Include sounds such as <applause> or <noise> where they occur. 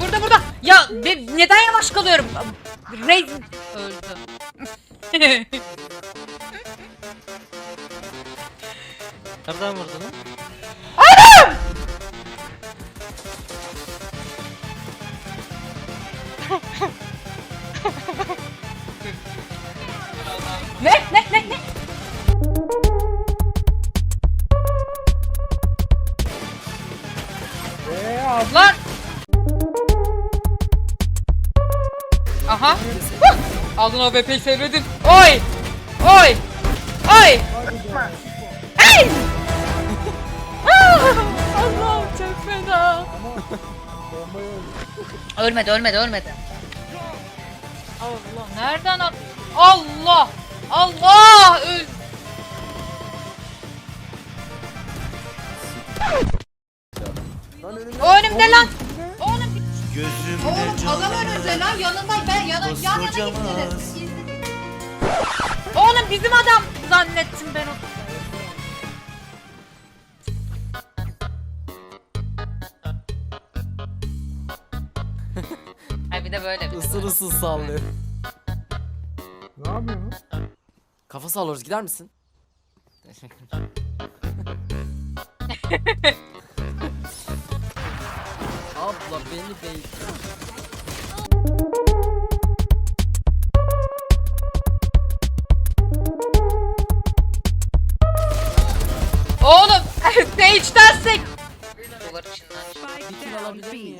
Burada burada. Ya be- neden yavaş kalıyorum? Raze öldü. <laughs> Nereden vurdun lan? <laughs> ne ne ne Lan. Aha. Huh! Aldın o BP'yi sevredin. Oy. Oy. Oy. Ay. Ah! Allah'ım çok fena. ölmedi ölmedi ölmedi. Allah nereden at? Allah O önümde lan. Oğlum, Gözümde oğlum adam önünde lan yanında ben yana, yan yana Koskocaman. gittiniz. Oğlum bizim adam zannettim ben onu. <laughs> Ay bir de böyle bir de Isır böyle. ısır sallıyor. Ne yapıyorsun? Kafa sallıyoruz gider misin? <laughs> Abla beni bey. Oğlum <laughs> Sage'den sek. Duvar. Bir kill alabilir miyim?